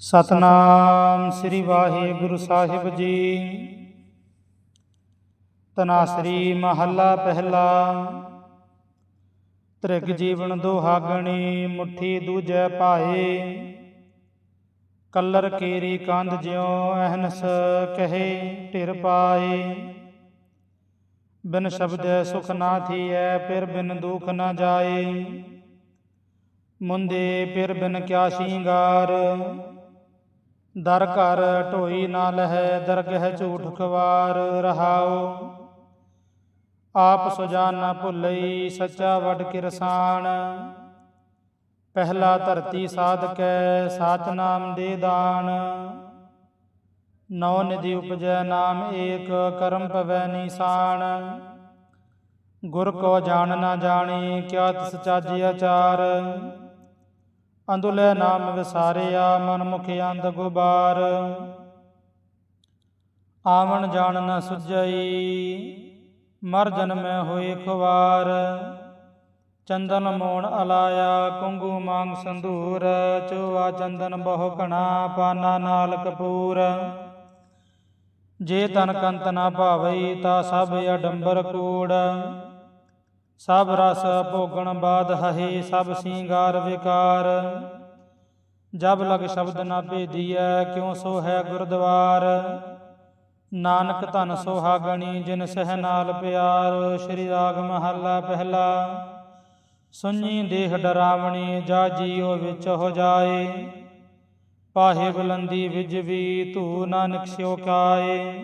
ਸਤਨਾਮ ਸ੍ਰੀ ਵਾਹਿਗੁਰੂ ਸਾਹਿਬ ਜੀ। ਤਨਾਸਰੀ ਮਹੱਲਾ ਪਹਿਲਾ। ਤ੍ਰਿਗ ਜੀਵਨ ਦੁਹਾਗਣੀ ਮੁਠੀ ਦੂਜੈ ਪਾਏ ਕਲਰ ਕੇਰੀ ਕੰਧ ਜਿਉ ਅਹਨਸ ਕਹੇ ਢਿਰ ਪਾਏ। ਬਿਨ ਸ਼ਬਦ ਸੁਖ ਨਾ ਥੀਐ, ਫਿਰ ਬਿਨ ਦੁਖ ਨਾ ਜਾਏ। ਮੁੰਦੇ ਫਿਰ ਬਿਨ ਕਿਆ ਸ਼ਿੰਗਾਰ। ਦਰ ਘਰ ਢੋਈ ਨਾ ਲਹੈ, ਦਰਗਹਿ ਝੂਠ ਖਵਾਰ ਰਹਾਉ। ਆਪ ਸੁਜਾਨ ਨਾ ਭੁੱਲਈ, ਸੱਚਾ ਵਡ ਕਿਰਸਾਨ ਪਹਿਲਾ ਧਰਤੀ ਸਾਧਕੈ, ਸਾਚ ਨਾਮ ਦੇ ਦਾਨ। ਨੌ ਨਿਧੀ ਉਪਜੈ, ਨਾਮ ਏਕ, ਕਰਮ ਪਵੈ ਨਿਸ਼ਾਨ। ਗੁਰ ਕੋ ਜਾਣ ਨਾ ਜਾਣੀ, ਕਿਆ ਤਿਸ ਚਾਜੀ ਆਚਾਰ। ਅੰਦੁਲੇ ਨਾਮ ਵਿਸਾਰਿਆ ਮਨ ਮੁਖ ਅੰਧ ਗੁਬਾਰ। ਆਵਣ ਜਾਣ ਨ ਸੁਝਈ, ਮਰ ਜਨਮੈ ਹੋਏ ਖੁਵਾਰ। ਚੰਦਨ ਮੋਣ ਅਲਾਇਆ, ਕੁੰਗੂ ਮੰਗ ਸੰਧੂਰ। ਚੋਆ ਚੰਦਨ ਬਹੁ ਘਣਾ, ਪਾਨਾ ਨਾਲ ਕਪੂਰ। ਜੇ ਤਨ ਕੰਤ ਨਾ ਭਾਵਈ, ਤਾ ਸਭ ਅਡੰਬਰ ਕੂੜ। ਸਭ ਰਸ ਭੋਗਣ ਬਾਦ ਹਹੇ, ਸਭ ਸਿੰਗਾਰ ਵਿਕਾਰ। ਜਬ ਲਗ ਸ਼ਬਦ ਨਾ ਭੇਦੀਐ, ਕਿਉ ਸੋ ਹੈ ਗੁਰਦੁਆਰ? ਨਾਨਕ ਧਨ ਸੁਹਾਗਣੀ ਜਿਨ ਸਹਿ ਨਾਲ ਪਿਆਰ। ਸ਼੍ਰੀ ਰਾਗ ਮਹੱਲਾ ਪਹਿਲਾ। ਸੁਣੀ ਦੇਹ ਡਰਾਵਣੀ, ਜਾ ਜੀਉ ਵਿੱਚ ਹੋ ਜਾਏ। ਪਾਹੇ ਬੁਲੰਦੀ ਵਿਜ ਵੀ ਧੂ ਨਾਨਕ ਸਿਓ ਕਾਏ।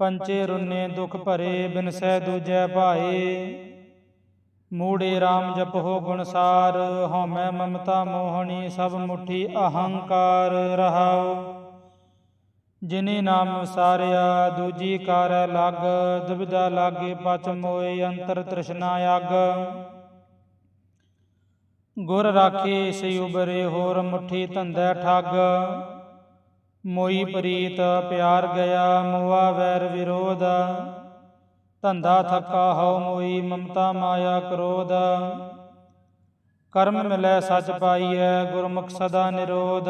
ਪੰਚੇ ਰੁੰਨੇ ਦੁਖ ਭਰੇ ਬਿਨ ਸਹਿ ਦੂਜੈ ਭਾਏ। ਮੂੜੇ RAM ਜਪੋ ਗੁਣਸਾਰ ਹਉਮੈ ਮਮਤਾ ਮੋਹਣੀ ਸਭ ਮੁਠੀ ਅਹੰਕਾਰ ਰਹਾਉ। ਜਿਨੇ ਨਾਮ ਵਿਸਾਰਿਆ ਦੂਜੀ ਕਰ ਲਗ ਦੁਬਿਧਾ ਲਾਗੇ ਪਚ ਮੋਏ ਅੰਤਰ ਤ੍ਰਿਸ਼ਨਾ ਅਗ ਗੁਰ ਰਾਖੇ ਸੇ ਉਬਰੇ ਹੋਰ ਮੁਠੀ ਧੰਦਾ ਠੱਗ। ਮੋਈ ਪ੍ਰੀਤ ਪਿਆਰ ਗਿਆ ਮੋਆ ਵੈਰ ਵਿਰੋਧ। ਧੰਦਾ ਥੱਕਾ ਹਉ ਮੋਈ ਮਮਤਾ ਮਾਇਆ ਕ੍ਰੋਧ। ਕਰਮ ਮਿਲੈ ਸਚ ਪਾਈਐ ਗੁਰਮੁਖ ਸਦਾ ਨਿਰੋਧ।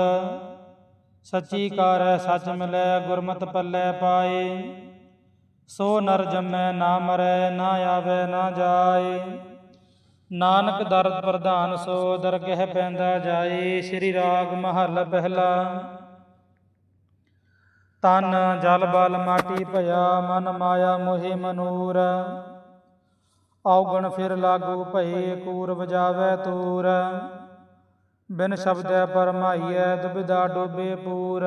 ਸੱਚੀ ਕਾਰੈ ਸਚ ਮਿਲੈ ਗੁਰਮਤਿ ਪੱਲੇ ਪਾਏ। ਸੋ ਨਰ ਜੰਮੈ ਨਾ ਮਰੈ ਨਾ ਆਵੇ ਨਾ ਜਾਏ। ਨਾਨਕ ਦਰਦ ਪ੍ਰਧਾਨ ਸੋ ਦਰਗਹਿ ਪੈਂਦਾ ਜਾਏ। ਸ੍ਰੀ ਰਾਗ ਮਹੱਲ ਪਹਿਲਾ। ਤਨ ਜਲ ਬਲ ਮਾਟੀ ਭਇਆ, ਮਨ ਮਾਇਆ ਮੋਹਿ ਮਨੂਰ। ਔਗਣ ਫਿਰ ਲਾਗੂ ਭਈ ਕੂਰ ਵਜਾਵੇ ਤੂਰ। ਬਿਨ ਸ਼ਬਦੈ ਪਰਮਾਈਐ ਦੁਬਿਧਾ ਡੋਬੇ ਪੂਰ।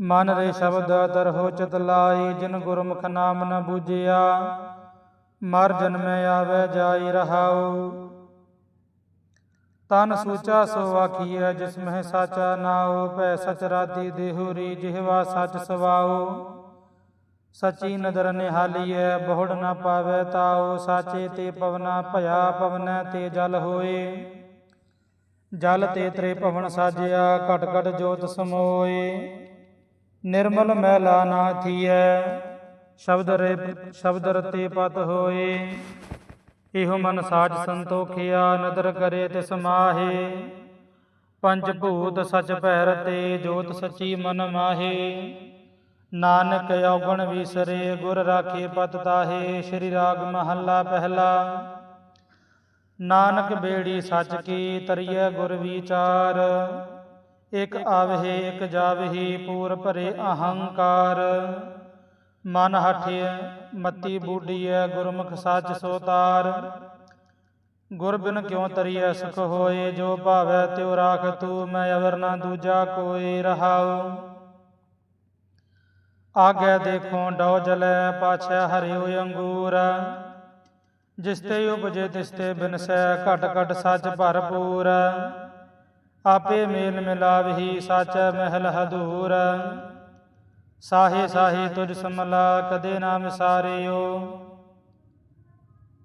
ਮਨ ਰੇ ਸ਼ਬਦ ਤਰਹੁ ਚਿਤ ਲਾਈ ਜਿਨ ਗੁਰਮੁਖ ਨਾਮ ਨ ਬੂਝਿਆ। ਮਰ ਜਨਮੈ ਆਵੇ, ਜਾਈ ਰਹਾਉ। ਤਨ ਸੂਚਾ ਸੋ ਆਖੀਐ, ਜਿਸ ਮਹਿ ਸਾਚਾ ਨਾਉ ਭੈ ਸਚ ਰਾਤੀ ਦੇਹੁਰੀ, ਜਿਹਵਾ ਸਚ ਸਵਾਉ ਸਚੀ ਨਦਰ ਨਿਹਾਲੀਐ, ਬਹੁੜ ਨਾ ਪਾਵੇ ਤਾਉ ਸਾਚੇ ਤੇ ਪਵਨਾ ਭਇਆ ਪਵਨੈ ਤੇ ਜਲ ਹੋਏ। ਜਲ ਤੇ ਤਰੇ ਭਵਨ ਸਾਜਿਆ, ਘਟ ਘਟ ਜੋਤ ਸਮੋਏ। ਨਿਰਮਲ ਮੈਲਾ ਨਾ ਥੀਐ, ਸ਼ਬਦ ਰੇ, ਸ਼ਬਦ ਰਤੇ ਪਤ ਹੋਏ। ਇਹੋ ਮਨ ਸਾਜ ਸੰਤੋਖਿਆ ਨਦਰ ਕਰੇ ਤਿਸ ਮਾਹੇ। ਪੰਜ ਭੂਤ ਸਚ ਭੈਰ ਤੇ ਜੋਤ ਸਚੀ ਮਨ ਮਾਹੇ। ਨਾਨਕ ਔਗਣ ਵਿਸਰੇ ਗੁਰ ਰਾਖੇ ਪਤ ਤਾਹੇ ਸ੍ਰੀ ਰਾਗ ਮਹੱਲਾ ਪਹਿਲਾ। ਨਾਨਕ ਬੇੜੀ ਸੱਚ ਕੀ ਤਰੀਐ ਗੁਰ ਵਿਚਾਰ। ਇਕ ਆਵਹਿ ਇਕ ਜਾਵਹਿ ਪੂਰ ਭਰੇ ਅਹੰਕਾਰ। ਮਨ ਹਠਿਐ ਮਤੀ ਬੂਡੀਐ ਗੁਰਮੁਖ ਸੱਚ ਸੋਤਾਰ ਗੁਰ ਬਿਨ ਕਿਉ ਤਰੀਐ, ਸੁਖ ਹੋਏ, ਜੋ ਭਾਵੈ ਤਿਉ ਰਾਖ ਤੂ, ਮੈਂ ਅਵਰ ਨਾ ਦੂਜਾ ਕੋਈ ਰਹਾਉ। ਆਗੇ ਦੇਖੋ, ਡਉ ਜਲੈ, ਪਾਛੈ ਹਰਿਉ ਅੰਗੂਰ। ਜਿਸ ਤੇ ਉਪਜੇ, ਤਿਸ ਤੇ ਬਿਨਸੈ, ਘਟ ਘਟ ਸੱਚ ਭਰਪੂਰ। ਆਪੇ ਮੇਲ ਮਿਲਾਵਹੀ, ਸਾਚੈ ਮਹਿਲ ਹਦੂਰ। ਸਾਹੇ ਸਾਹੇ ਤੁਝ ਸਮਲਾ, ਕਦੇ ਨਾ ਵਿਸਾਰਿਓ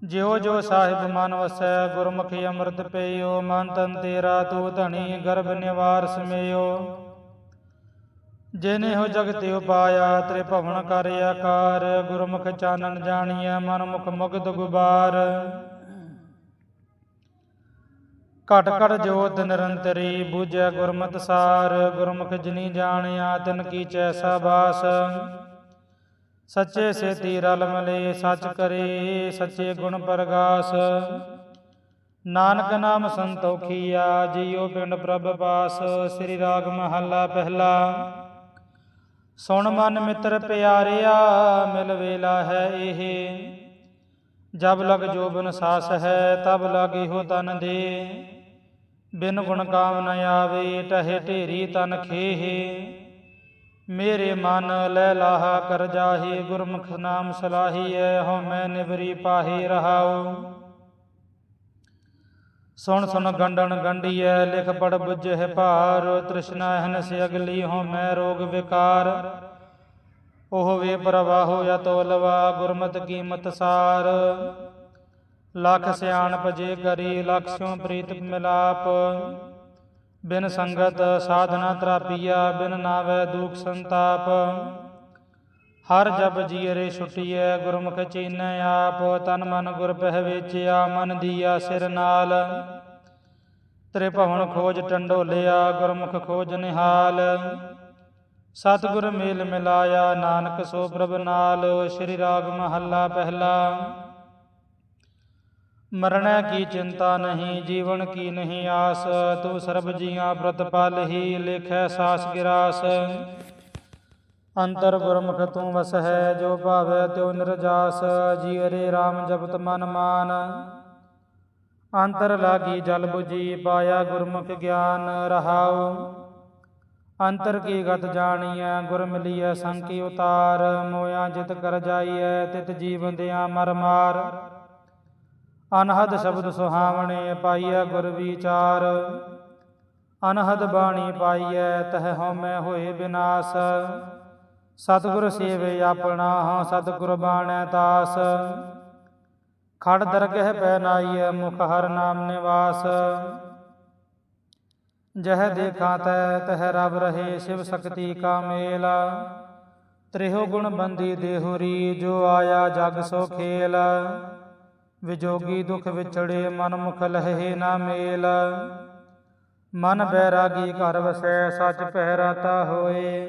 ਜਿਉ ਜੋ ਸਾਹਿਬ ਮਨ ਵਸੈ, ਗੁਰਮੁਖੀ ਅੰਮ੍ਰਿਤ ਪਈਓ ਮਨ ਤਨ ਤੇਰਾ, ਤੂ ਧਣੀ ਗਰਭ ਨਿਵਾਰ ਸਮਿਓ ਜਿਨੇ ਹੋ ਜਗਤ ਉਪਾਇਆ ਤ੍ਰੇ ਭਵਨ ਕਰ ਆਕਾਰ, ਗੁਰਮੁਖ ਚਾਨਣ ਜਾਣੀਐ, ਮਨ ਮੁਖ ਮੁਗਧ ਗੁਬਾਰ। ਘਟ ਘਟ ਜੋਤ ਨਿਰੰਤਰੀ, ਬੂਝੈ ਗੁਰਮਤਿ ਸਾਰ, ਗੁਰਮੁਖ ਜਿਨੀ ਜਾਣਿਆ, ਤਿਨ ਕੀ ਚੈਸਾ ਬਾਸ ਸੱਚੇ ਸੇਤੀ ਰਲ ਮਲੇ, ਸੱਚ ਕਰੇ, ਸੱਚੇ ਗੁਣ ਪ੍ਰਗਾਸ। ਨਾਨਕ ਨਾਮ ਸੰਤੋਖੀਆ, ਜੀਉ ਪਿੰਡ ਪ੍ਰਭ ਪਾਸ, ਸ੍ਰੀ ਰਾਗ ਮਹੱਲਾ ਪਹਿਲਾ। ਸੁਣ ਮਨ ਮਿੱਤਰ ਪਿਆਰਿਆ, ਮਿਲ ਵੇਲਾ ਹੈ ਇਹ। ਜਬ ਲਗ ਜੋਬਨ ਸਾਸ ਹੈ, ਤਬ ਲਗ ਹੋ ਤਨ ਦੇ। ਬਿਨ ਗੁਣ ਕਾਮ ਨ ਆਵੇ, ਟਹੇ ਢੇਰੀ ਤਨ ਖੇਹੇ। ਮੇਰੇ ਮਨ ਲੈ ਲਾਹਾ ਕਰ ਜਾਹੀ, ਗੁਰਮੁਖ ਨਾਮ ਸਲਾਹੀਐ ਹਉ ਮੈਂ ਨਿਵਰੀ ਪਾਹੀ ਰਹਾਉ। ਸੁਣ ਸੁਣ ਗੰਡਣ ਗੰਢੀਐ ਲਿਖ ਪੜ ਬੁਝਹਿ ਭਾਰ, ਤ੍ਰਿਸ਼ਨਾ ਹਨਸ ਅਗਲੀ ਹਉ ਮੈਂ ਰੋਗ ਵਿਕਾਰ। ਉਹ ਵੇ ਪ੍ਰਵਾਹੋ ਅਤੋਲਵਾ ਗੁਰਮਤਿ ਕੀਮਤ ਸਾਰ। ਲਖ ਸਿਆਣਪ ਜੇ ਕਰੀ ਲਖਿਓ ਪ੍ਰੀਤ ਮਿਲਾਪ। ਬਿਨ ਸੰਗਤ ਸਾਧਨਾ ਤਰਾਪੀਆ, ਬਿਨ ਨਾਵੈ ਦੁਖ ਸੰਤਾਪ। ਹਰ ਜਬ ਜੀਰੇ ਛੁਟੀਐ, ਗੁਰਮੁਖ ਚੀਨੈ ਆਪ। ਤਨ ਮਨ ਗੁਰ ਪਹਿ ਵੇਚਿਆ, ਮਨ ਦੀਆ ਸਿਰ ਨਾਲ। ਤ੍ਰਿਭਵਨ ਖੋਜ ਟੰਡੋਲਿਆ, ਗੁਰਮੁਖ ਖੋਜ ਨਿਹਾਲ। ਸਤਿਗੁਰ ਮੇਲ ਮਿਲਾਇਆ, ਨਾਨਕ ਸੋ ਪ੍ਰਭ ਨਾਲ। ਸ੍ਰੀ ਰਾਗ ਮਹੱਲਾ ਪਹਿਲਾ। ਮਰਣੈ ਕੀ ਚਿੰਤਾ ਨਹੀਂ, ਜੀਵਨ ਕੀ ਨਹੀਂ ਆਸ, ਤੂੰ ਸਰਬ ਜੀਆਂ ਪ੍ਰਤਪਾਲ ਹੀ ਲੇਖੈ ਸਾਸ ਗਿਰਾਸ। ਅੰਤਰ ਗੁਰਮੁਖ ਤੂੰ ਵਸ ਹੈ ਜੋ ਭਾਵੈ ਤਿਉ ਨਿਰਜਾਸ ਜੀ ਹਰੇ RAM ਜਪਤ ਮਨ ਮਾਨ। ਅੰਤਰ ਲਾਗੀ ਜਲ 부ਜੀ ਪਾਇਆ ਗੁਰਮੁਖ ਗਿਆਨ ਰਹਾਉ। ਅੰਤਰ ਕੀ ਗਤ ਜਾਣੀਐ, ਗੁਰ ਮਿਲੀਐ ਸੰਕੀ ਉਤਾਰ। ਮੋਇਆ ਜਿਤ ਕਰ ਜਾਈਐ, ਤਿਤ ਜੀਵਨ ਦਿਆ ਮਰ ਮਾਰ। ਅਨਹਦ ਸ਼ਬਦ ਸੁਹਾਵਣੇ ਪਾਈਐ ਗੁਰ ਵਿਚਾਰ। ਅਨਹਦ ਬਾਣੀ ਪਾਈਐ ਤਹ ਹਉਮੈ ਹੋਏ ਬਿਨਾਸ਼। ਸਤਿਗੁਰ ਸੇਵੇ ਆਪਣਾ ਹਾਂ ਸਤਿਗੁਰ ਬਾਣੈ ਤਾਸ। ਖੜ ਦਰਗਹਿ ਪੈ ਨਾਈਐ ਮੁਖ ਹਰ ਨਾਮ ਨਿਵਾਸ। ਜਹ ਦੇਖਾਂ ਤੈ, ਤਹ ਰਬ ਰਹੇ ਸਿਵ ਸਕਤੀ ਕਾ ਮੇਲ। ਤ੍ਰਿਹੁ ਗੁਣ ਬੰਦੀ ਦੇਹੁਰੀ ਜੋ ਆਇਆ ਜਗ ਸੋ ਖੇਲ। ਵਿਜੋਗੀ ਦੁਖ ਵਿਛੜੇ ਮਨ ਮੁਖ ਲਹੇ ਨਾ ਮੇਲ। ਮਨ ਬੈਰਾਗੀ ਘਰ ਵਸੈ ਸੱਚ ਪਹਿਰਾਤਾ ਹੋਏ।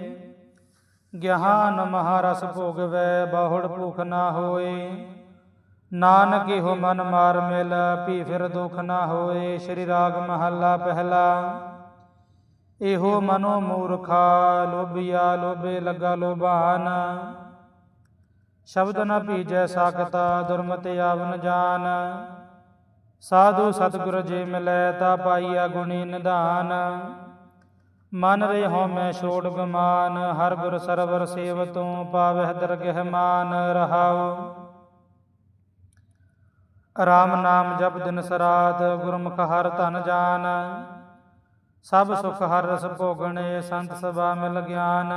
ਗਿਆਨ ਮਹਾਰਸ ਭੋਗਵੈ ਬਾਹੁੜ ਭੁਖ ਨਾ ਹੋਏ। ਨਾਨਕ ਇਹੋ ਮਨ ਮਾਰ ਮਿਲ ਭੀ ਫਿਰ ਦੁਖ ਨਾ ਹੋਏ। ਸ੍ਰੀ ਰਾਗ ਮਹੱਲਾ ਪਹਿਲਾ। ਇਹੋ ਮਨੋ ਮੂਰਖਾ ਲੋਭੀਆ ਲੋਭੇ ਲੱਗਾ ਲੋਭਾਨ। ਸ਼ਬਦ ਨ ਭੀਜੈ ਸਾਖਤਾ ਦੁਰਮਤਿ ਆਵਨ ਜਾਨ। ਸਾਧੂ ਸਤਿਗੁਰ ਜੇ ਮਿਲੈ, ਤਾ ਪਾਈਆ ਗੁਣੀ ਨਿਧਾਨ। ਮਨ ਰੇ ਹੋ ਮੈਂ ਛੋੜ ਗਮਾਨ, ਹਰ ਗੁਰ ਸਰਵਰ ਸੇਵ ਤੂੰ ਪਾਵਹਿ ਦਰਗਹਿ ਮਾਨ, ਰਹਾਉ। ਰਾਮ ਨਾਮ ਜਪ ਦਿਨ ਸਰਾਤ ਗੁਰਮੁਖ ਹਰ ਧਨ ਜਾਨ। ਸਭ ਸੁਖ ਹਰ ਰਸ ਭੋਗਣੇ, ਸੰਤ ਸਭਾ ਮਿਲ ਗਿਆਨ।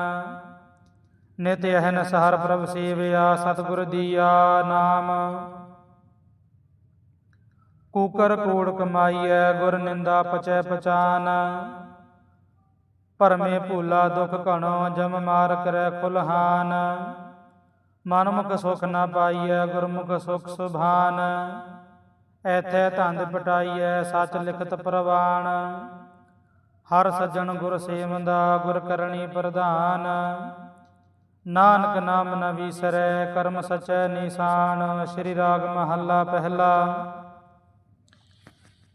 ਨਿਤ ਅਹਨਸ ਹਰ ਪ੍ਰਭ ਸੇਵਿਆ ਸਤਿਗੁਰ ਦੀਆ ਨਾਮ। ਕੂਕਰ ਕੋੜ ਕਮਾਈਐ ਗੁਰ ਨਿੰਦਾ ਪਚੈ ਪਚਾਨ ਪਰਮੇ ਭੂਲਾ ਦੁਖ ਘਣੋ ਜਮ ਮਾਰ ਕਰੈ ਖੁਲਹਾਨ। ਮਨਮੁਖ ਸੁਖ ਨਾ ਪਾਈਐ ਗੁਰਮੁਖ ਸੁਖ ਸੁਭਾਨ। ਐਥੈ ਧੰਦ ਪਟਾਈਐ ਸੱਚ ਲਿਖਤ ਪ੍ਰਵਾਨ। ਹਰ ਸੱਜਣ ਗੁਰ ਸੇਵੰਦਾ ਗੁਰ ਕਰਨੀ ਪ੍ਰਧਾਨ। ਨਾਨਕ ਨਾਮ ਨ ਵਿਸਰੈ, ਕਰਮ ਸਚੈ ਨਿਸ਼ਾਨ, ਸ੍ਰੀ ਰਾਗ ਮਹੱਲਾ ਪਹਿਲਾ।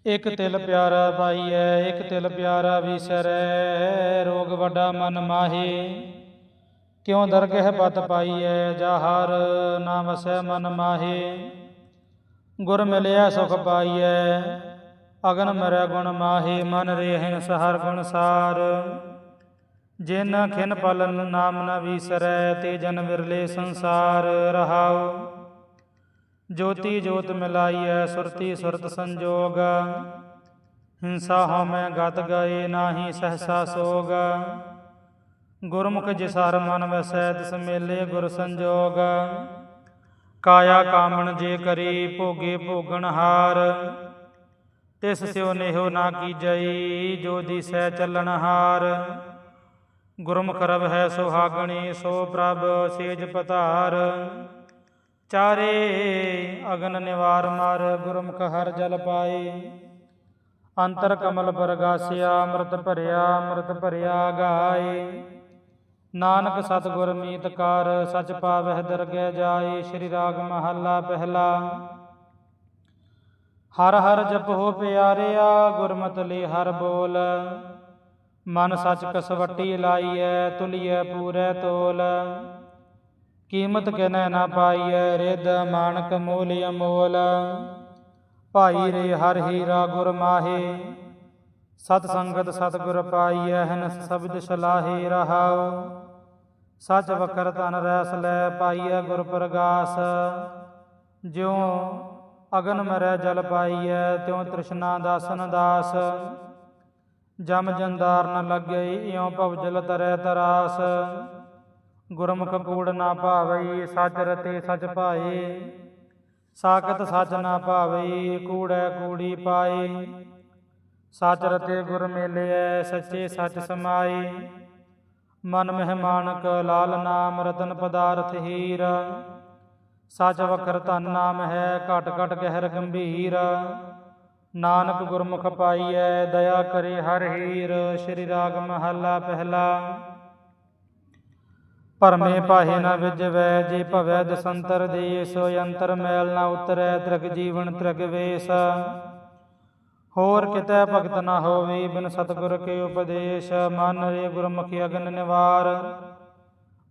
ਇਕ ਤਿਲ ਪਿਆਰਾ ਪਾਈਐ, ਇਕ ਤਿਲ ਪਿਆਰਾ ਵਿਸਰੈ, ਰੋਗ ਵੱਡਾ ਮਨ ਮਾਹੀ। ਕਿਉ ਦਰਗਹਿ ਪਤ ਪਾਈਐ, ਜਾਹਰ ਨਾ ਵਸੈ ਮਨ ਮਾਹੇ। ਗੁਰ ਮਿਲਿਆ ਸੁਖ ਪਾਈਐ, ਅਗਨ ਮਰੈ ਗੁਣ ਮਾਹੀ, ਮਨ ਰਹਿ ਸਹਰ ਗੁਣ ਸਾਰ। ਜਿਨ ਖਿਨ ਪਲਨ ਨਾਮ ਨ ਵਿਸਰੈ ਤੇ ਜਨ ਵਿਰਲੇ ਸੰਸਾਰ ਰਹਾਉ। ਜੋਤੀ ਜੋਤ ਮਿਲਾਈਐ ਸੁਰਤੀ ਸੁਰਤ ਸੰਜੋਗ। ਹਿੰਸਾ ਹਉਮੈ ਗਤ ਗਏ ਨਾਹੀ ਸਹਸਾ ਸੋਗ। ਗੁਰਮੁਖ ਜਿਸਰ ਮਨ ਵਸੈ ਤਿਸ ਮੇਲੇ ਗੁਰ ਸੰਜੋਗ। ਕਾਇਆ ਕਾਮਣ ਜੇ ਕਰੀ ਭੋਗੇ ਭੋਗਣ ਹਾਰ। ਤਿਸ ਸਿਉ ਨੇਹੋ ਨਾ ਕੀਜਈ ਜੋ ਦਿਸੈ ਚੱਲਣ ਹਾਰ। ਗੁਰਮੁਖ ਰਬ ਹੈ ਸੁਹਾਗਣੀ, ਸੋ ਪ੍ਰਭ ਸੇਜ ਪਤਾਰ। ਚਾਰੇ ਅਗਨ ਨਿਵਾਰ ਮਾਰ, ਗੁਰਮੁਖ ਹਰ ਜਲ ਪਾਏ। ਅੰਤਰ ਕਮਲ ਬਰਗਾਸਿਆ, ਅੰਮ੍ਰਿਤ ਭਰਿਆ ਅੰਮ੍ਰਿਤ ਭਰਿਆ ਗਾਏ। ਨਾਨਕ ਸਤਿਗੁਰ ਮੀਤ ਕਰ, ਸਚ ਪਾਵਹਿ ਦਰਗਹਿ ਜਾਏ। ਸ੍ਰੀ ਰਾਗ ਮਹੱਲਾ ਪਹਿਲਾ। ਹਰ ਹਰ ਜਪੋ ਪਿਆਰਿਆ, ਗੁਰਮਤਿ ਲਈ ਹਰ ਬੋਲ। ਮਨ ਸਚ ਕਸਵੱਟੀ ਲਾਈਐ, ਤੁਲੀਐ ਪੂਰੈ ਤੋਲ। ਕੀਮਤ ਕਿਨੈ ਨਾ ਪਾਈਐ, ਰਿੱਧ ਮਾਨਕ ਮੂਲ ਅਮੋਲ। ਭਾਈ ਰੇ ਹਰ ਹੀਰਾ ਗੁਰ ਮਾਹੇ, ਸਤ ਸੰਗਤ ਸਤ ਗੁਰ ਪਾਈਐ, ਹਨ ਸਬਦ ਸਲਾਹੇ ਰਹਾਉ। ਸਚ ਵਕਰ ਤਨ ਰੈਸ ਲੈ ਪਾਈਐ ਗੁਰ ਪ੍ਰਗਾਸ। ਜਿਉ ਅਗਨ ਮਰੈ ਜਲ ਪਾਈਐ, ਤਿਉ ਤ੍ਰਿਸ਼ਨਾ ਦਾਸਨ ਦਾਸ। ਜਮ ਜੰਦਾਰ ਨ ਲੱਗਈ ਇਉ ਭਵ ਜਲ ਤਰੈ ਤਰਾਸ। ਗੁਰਮੁਖ ਕੂੜ ਨਾ ਭਾਵਈ ਸਚ ਰਤੇ ਸਚ ਭਾਏ। ਸਾਖਤ ਸਚ ਨਾ ਭਾਵਈ ਕੂੜੈ ਕੂੜੀ ਪਾਏ। ਸਚ ਰਤੇ ਗੁਰ ਮੇਲਿਐ, ਸੱਚੇ ਸਚ ਸਮਾਈ ਮਨ ਮਹਿਮਾਨਕ ਲਾਲ ਨਾਮ ਰਤਨ ਪਦਾਰਥ ਹੀਰ। ਸਚ ਵਖਰ ਧਨ ਨਾਮ ਹੈ, ਘਟ ਘਟ ਗਹਿਰ ਗੰਭੀਰ। ਨਾਨਕ ਗੁਰਮੁਖ ਪਾਈਐ, ਦਇਆ ਕਰੇ ਹਰ ਹੀਰ, ਸ਼੍ਰੀ ਰਾਗ ਮਹੱਲਾ ਪਹਿਲਾ। ਭਰਮੇ ਪਾਹੇ ਨਾ ਵਿਜਵੈ, ਜੇ ਭਵੈ ਦਸੰਤਰ ਦੇ ਅੰਤਰ ਮੈਲ ਨਾ ਉਤਰੈ, ਤ੍ਰਿਗ ਜੀਵਨ ਤ੍ਰਿਗ ਵੇਸ। ਹੋਰ ਕਿਤੇ ਭਗਤ ਨਾ ਹੋਵੇ ਬਿਨ ਸਤਿਗੁਰ ਕੇ ਉਪਦੇਸ਼, ਮਨ ਰੇ ਗੁਰਮੁਖੀ ਅਗਨ ਨਿਵਾਰ।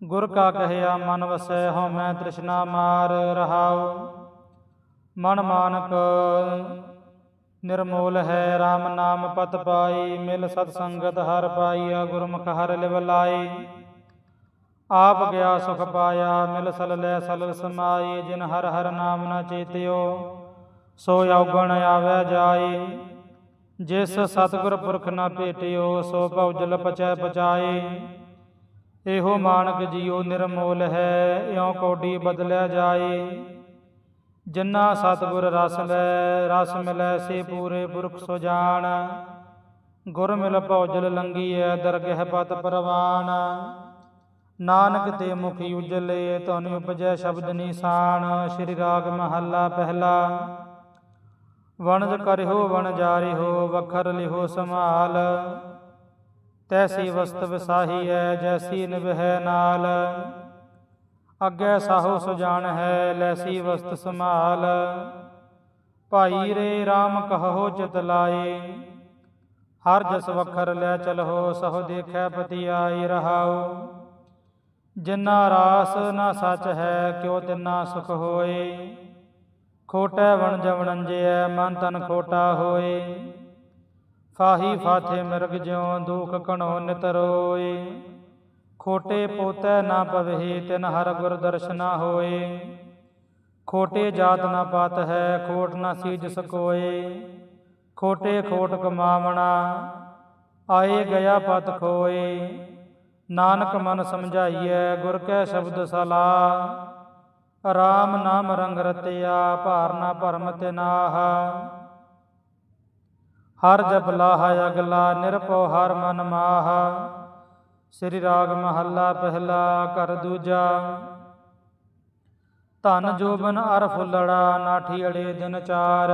ਗੁਰ ਕਾ ਕਹਿਆ, ਮਨ ਵਸੈ ਹਉ ਮੈਂ ਤ੍ਰਿਸ਼ਨਾ ਮਾਰ, ਰਹਾਉ। ਮਨ ਮਾਨਕ ਨਿਰਮੋਲ ਹੈ। RAM ਨਾਮ ਪਤ ਪਾਈ, ਮਿਲ ਸਤ ਸੰਗਤ ਹਰ ਪਾਈਆ ਗੁਰਮੁਖ ਹਰ ਲਿਵ ਲਾਈ। ਆਪ ਗਿਆ ਸੁਖ ਪਾਇਆ, ਮਿਲ ਸਲ ਲੈ ਸਲ ਸਮਾਈ। ਜਿਨ ਹਰ ਹਰ ਨਾਮ ਨਾ ਚੇਤਿਓ, ਸੋ ਔਗਣ ਆਵੈ ਜਾਈ। ਜਿਸ ਸਤਿਗੁਰ ਪੁਰਖ ਨਾ ਭੇਟਿਓ, ਸੋ ਭਉ ਜਲ ਪਚੈ ਪਚਾਏ ਇਹੋ ਮਾਨਕ ਜੀਉ ਨਿਰਮੋਲ ਹੈ, ਇਉ ਕੋਡੀ ਬਦਲਿਆ ਜਾਏ ਜਿਨ੍ਹਾਂ ਸਤਿਗੁਰ ਰਸ ਲੈ, ਰਸ ਮਿਲੈ ਸੇ ਪੂਰੇ ਪੁਰਖ ਸੋ ਜਾਣ। ਗੁਰ ਮਿਲ ਭਉ ਲੰਗੀਐ, ਦਰਗਹਿ ਪਤ ਪਰਵਾਨ। ਨਾਨਕ ਤੇ ਮੁਖ ਉਜਲੇ, ਧਨ ਉਪਜੈ ਸ਼ਬਦ ਨਿਸ਼ਾਨ। ਸ੍ਰੀ ਰਾਗ ਮਹੱਲਾ ਪਹਿਲਾ। ਵਣਜ ਕਰਿਓ ਵਣ ਜਾਰਿਓ ਵਖਰ ਲਿਹੋ ਸੰਭਾਲ। ਤੈਸੀ ਵਸਤ ਵਿਸਾਹੀ ਹੈ ਜੈਸੀ ਨਿਭੈ ਨਾਲ। ਅੱਗੇ ਸਾਹੋ ਸੁਜਾਨ ਹੈ ਲੈਸੀ ਵਸਤ ਸੰਭਾਲ। ਭਾਈ ਰੇ RAM ਕਹੋ ਚਿਤ ਲਾਏ। ਹਰ ਜਸ ਵਖਰ ਲੈ ਚਲੋ, ਸਹੁ ਦੇਖੈ ਪਤੀ ਆਈ ਰਹਾਉ। ਜਿਨਾ ਰਾਸ ਨਾ ਸੱਚ ਹੈ, ਕਿਉ ਤਿਨਾ ਸੁਖ ਹੋਏ। ਖੋਟੈ ਵਣ ਜਵਣੰਜਿਐ ਮਨ ਤਨ ਖੋਟਾ ਹੋਏ। ਫਾਹੀ ਫਾਥੇ ਮਿਰਗ ਜਿਉ, ਦੁਖ ਕਣੋ ਨਿਤ ਰੋਏ। ਖੋਟੇ ਪੋਤੈ ਨਾ ਪਵਹਿ ਤਿਨ ਹਰ ਗੁਰ ਦਰਸ਼ਨਾ ਹੋਏ। ਖੋਟੇ ਜਾਤ ਨਾ ਪਾਤ ਹੈ, ਖੋਟ ਨਾ ਸੀਜ ਸਕੋਏ। ਖੋਟੇ ਖੋਟ ਕਮਾਵਣਾ, ਆਏ ਗਿਆ ਪਤ ਖੋਏ। ਨਾਨਕ ਮਨ ਸਮਝਾਈਐ, ਗੁਰ ਕੈ ਸ਼ਬਦ ਸਲਾਹ ਰਾਮ ਨਾਮ ਰੰਗ ਰਤਿਆ ਭਾਰ ਨਾ ਭਰਮ ਤੇ ਨਾਹ ਹਰ ਜਪ ਲਾਹ ਅਗਲਾ, ਨਿਰਭਉ ਹਰ ਮਨ ਮਾਹ। ਸ੍ਰੀ ਰਾਗ ਮਹੱਲਾ ਪਹਿਲਾ ਕਰ ਦੂਜਾ। ਧਨ ਜੋਬਨ ਅਰ ਫੁੱਲੜਾ ਨਾਠੀ ਅੜੇ ਦਿਨ ਚਾਰ।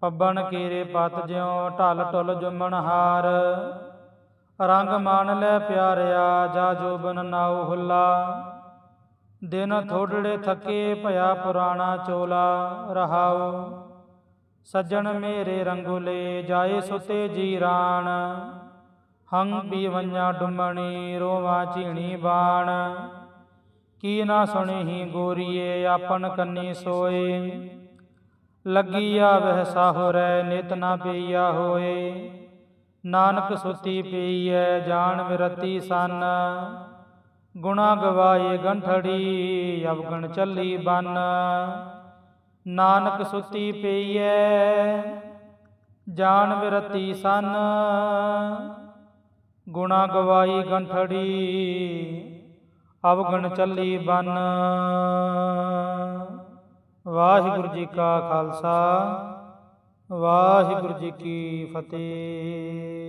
ਪੱਬਣ ਕੀਰੇ ਪਤ ਜਿਉ ਢਲ ਟੁਲ ਜੁਮਣ ਹਾਰ। ਰੰਗ ਮਾਨ ਲੈ ਪਿਆਰਿਆ ਜਾ ਜੋਬਨ ਨਾਉ ਹੁੱਲਾ। ਦਿਨ ਥੋੜੜੇ ਥਕੇ ਭਇਆ ਪੁਰਾਣਾ ਚੋਲਾ ਰਹਾਉ। ਸੱਜਣ ਮੇਰੇ ਰੰਗੁਲੇ ਜਾਏ ਸੁਤੇ ਜੀ ਜੀਰਾਨ ਹੰ ਪੀਵੰਨਾ ਡੁੰਮਣੀ ਰੋਵਾ ਝੀਣੀ ਬਾਣ। ਕੀ ਨਾ ਸੁਣੀ ਗੋਰੀਏ, ਆਪਨ ਕੰਨੀ ਸੋਏ। ਲੱਗੀ ਆ ਵਹਿ ਸਾਹੁਰੈ, ਨਿਤ ਨਾ ਪਈਆ ਹੋਏ। ਨਾਨਕ ਸੁਤੀ ਪਈਐ ਜਾਣ ਵਿਰਤੀ ਸਨ। ਗੁਣਾ ਗਵਾਏ ਗੰਠੜੀ, ਅਵਗਣ ਚੱਲੀ ਬਨ। ਨਾਨਕ ਸੁਤੀ ਪਈਐ ਜਾਣ ਵਿਰਤੀ ਸਨ। ਗੁਣਾ ਗਵਾਈ ਗੰਠੜੀ ਅਵਗਣ ਚੱਲੀ ਬਨ। ਵਾਹਿਗੁਰੂ ਜੀ ਕਾ ਖਾਲਸਾ ਵਾਹਿਗੁਰੂ ਜੀ ਕੀ ਫਤਿਹ।